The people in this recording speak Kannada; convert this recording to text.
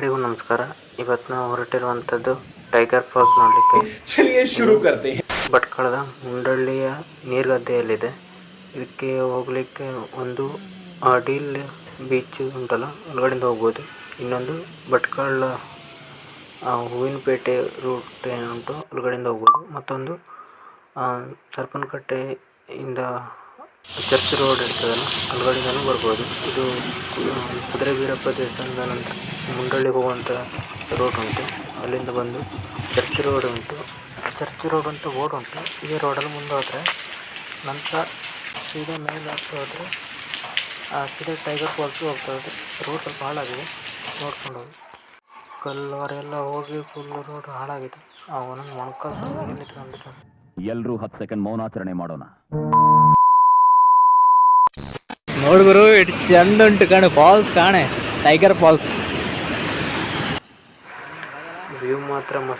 ಎಲ್ರಿಗೂ ನಮಸ್ಕಾರ. ಇವತ್ತು ನಾವು ಹೊರಟಿರುವಂಥದ್ದು ಟೈಗರ್ ಫಾಲ್ಸ್ ನೋಡಲಿಕ್ಕೆ. ಶುರು ಕರ್ತೀವಿ ಭಟ್ಕಳದ ಮುಂಡಳ್ಳಿಯ ನೀರ್ಗದ್ದೆಯಲ್ಲಿದೆ. ಇದಕ್ಕೆ ಹೋಗಲಿಕ್ಕೆ ಒಂದು ಅಡಿಲ್ ಬೀಚ್ ಉಂಟಲ್ಲ ಒಳಗಡೆಯಿಂದ ಹೋಗ್ಬೋದು. ಇನ್ನೊಂದು ಭಟ್ಕಳ ಹೂವಿನಪೇಟೆ ರೂಟ್ ಏನುಂಟು ಒಳಗಡೆಯಿಂದ ಹೋಗ್ಬೋದು. ಮತ್ತೊಂದು ಸರ್ಪನಕಟ್ಟೆಯಿಂದ ಚರ್ಚ್ ರೋಡ್ ಇರ್ತದಲ್ಲ ಅಲ್ಗಡೆಯಿಂದಲೂ ಬರ್ಬೋದು. ಇದು ಕು- ಕುದುರೆಬೀರಪ್ಪ ದೇವಸ್ಥಾನದ ನಂತರ ಮುಂಡಳ್ಳಿಗೆ ಹೋಗುವಂಥ ರೋಡ್ ಉಂಟು. ಅಲ್ಲಿಂದ ಬಂದು ಚರ್ಚ್ ರೋಡ್ ಉಂಟು. ಚರ್ಚ್ ರೋಡ್ ಅಂತ ಬೋರ್ಡ್ ಉಂಟು. ಈ ರೋಡಲ್ಲಿ ಮುಂದೆ ಹೋದರೆ ನಂತರ ಸೀದಾ ಮೇಲೆ ಆಗ್ತಾ ಹೋದರೆ ಸೀದಾ ಟೈಗರ್ ಫಾಲ್ಸು ಹೋಗ್ತಾ ಇದೆ ರೋಡ್ ಸ್ವಲ್ಪ ಹಾಳಾಗಿದೆ. ನೋಡ್ಕೊಂಡು ಹೋಗಿ. ಕಲ್ಲವರೆಲ್ಲ ಹೋಗಿ ಫುಲ್ ರೋಡ್ ಹಾಳಾಗಿದೆ. ಅವನನ್ನು ಮೊಣಕಾಲು ಸಹ ಎಲ್ಲರೂ ಹತ್ತು ಸೆಕೆಂಡ್ ಮೌನಾಚರಣೆ ಮಾಡೋಣ. ನೋಡ್ ಗುರು ಇಟ್ ಚಂದ ಉಂಟು ಕಣೆ ಫಾಲ್ಸ್ ಕಾಣೆ ಟೈಗರ್ ಫಾಲ್ಸ್ ವ್ಯೂ ಮಾತ್ರ ಮಸ್ತ್